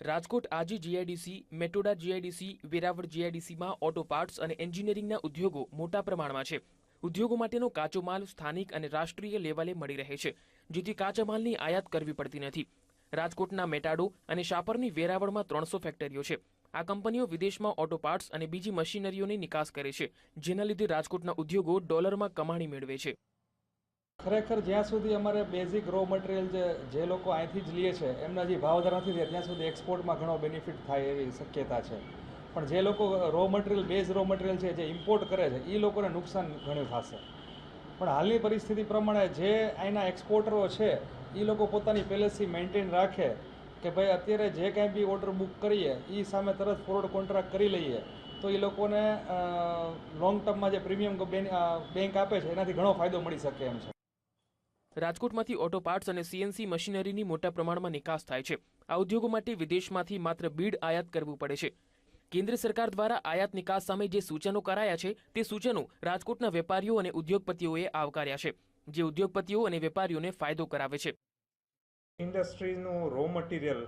Rajkot Aji GIDC, Metoda GIDC, Veraval જીઆઈડીસીમાં auto parts અને એન્જિનિયરિંગના ઉદ્યોગો મોટા પ્રમાણમાં છે. ઉદ્યોગો માટેનો કાચો માલ સ્થાનિક અને રાષ્ટ્રીય લેવલે મળી રહે છે, જેથી કાચા માલની આયાત કરવી પડતી નથી. રાજકોટના મેટાડો અને શાપરની વેરાવળમાં ત્રણસો ફેક્ટરીઓ છે. આ કંપનીઓ વિદેશમાં ઓટો પાર્ટ્સ અને બીજી મશીનરીઓની નિકાસ કરે છે, જેના લીધે રાજકોટના ઉદ્યોગો ડોલરમાં કમાણી મેળવે છે. ખરેખર જ્યાં સુધી અમારે બેઝિક રો મટીરિયલ જે જે લોકો અહીંથી જ લે છે, એમના જે ભાવદર નથી થયા, ત્યાં સુધી એક્સપોર્ટમાં ઘણો બેનિફિટ થાય એવી શક્યતા છે. પણ જે લોકો raw material base raw material છે, જે ઇમ્પોર્ટ કરે છે એ લોકોને નુકસાન ઘણું થશે. પણ હાલની પરિસ્થિતિ પ્રમાણે જે અહીંના એક્સપોર્ટરો છે એ લોકો પોતાની પહેલેથી મેન્ટેન રાખે કે ભાઈ અત્યારે જે કાંઈ બી ઓર્ડર બુક કરીએ એ સામે તરત ફોરવર્ડ કોન્ટ્રાક્ટ કરી લઈએ, તો એ લોકોને લોંગ ટર્મમાં જે પ્રીમિયમ બેંક આપે છે, એનાથી ઘણો ફાયદો મળી શકે એમ છે. રાજકોટમાંથી ઓટો પાર્ટ્સ અને સીએનસી મશીનરીની મોટા પ્રમાણમાં નિકાસ થાય છે. આ ઉદ્યોગો માટે વિદેશમાંથી માત્ર બીડ આયાત કરવું પડે છે. કેન્દ્ર સરકાર દ્વારા આયાત નિકાસ સામે જે સૂચનો કરાયા છે, તે સૂચનો રાજકોટના વેપારીઓ અને ઉદ્યોગપતિઓએ આવકાર્યા છે, જે ઉદ્યોગપતિઓ અને વેપારીઓને ફાયદો કરાવે છે. ઇન્ડસ્ટ્રીનું રો મટીરિયલ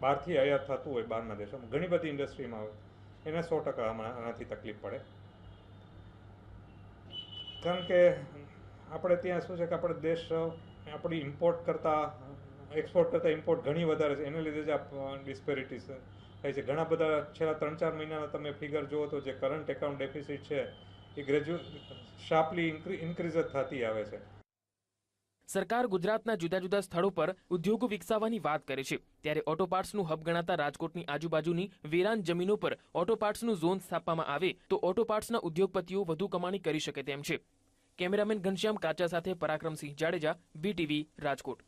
બહારથી આયાત થતું હોય બહારના દેશોમાં, ઘણી બધી ઇન્ડસ્ટ્રીમાં આવે એને સો ટકા આનાથી તકલીફ પડે. કારણ કે આપણે ત્યાં શું છે કે આપણે દેશ આપણી ઇમ્પોર્ટ કરતાં એક્સપોર્ટ કરતાં ઇમ્પોર્ટ ઘણી વધારે છે. એને લીધે જ આ ડિસ્પેરિટીસ થાય છે. ઘણા બધા છેલ્લા ત્રણ ચાર મહિનાના તમે ફિગર જુઓ તો જે કરંટ એકાઉન્ટ ડેફિસિટ છે, એ ગ્રેજ્યુ શાર્પલી ઇન્ક્રીઝ જ થતી આવે છે. સરકાર ગુજરાતના જુદા જુદા સ્થળો પર ઉદ્યોગો વિકસાવવાની વાત કરે છે. ત્યારે ઓટો પાર્ટ્સનું હબ ગણાતા રાજકોટની આજુબાજુની વેરાન જમીનો પર ઓટો પાર્ટ્સનું ઝોન સ્થાપવામાં આવે તો ઓટો પાર્ટ્સના ઉદ્યોગપતિઓ વધુ કમાણી કરી શકે તેમ છે. કેમેરામેન ઘનશ્યામ કાચા સાથે પરાક્રમસિંહ જાડેજા બીટીવી રાજકોટ.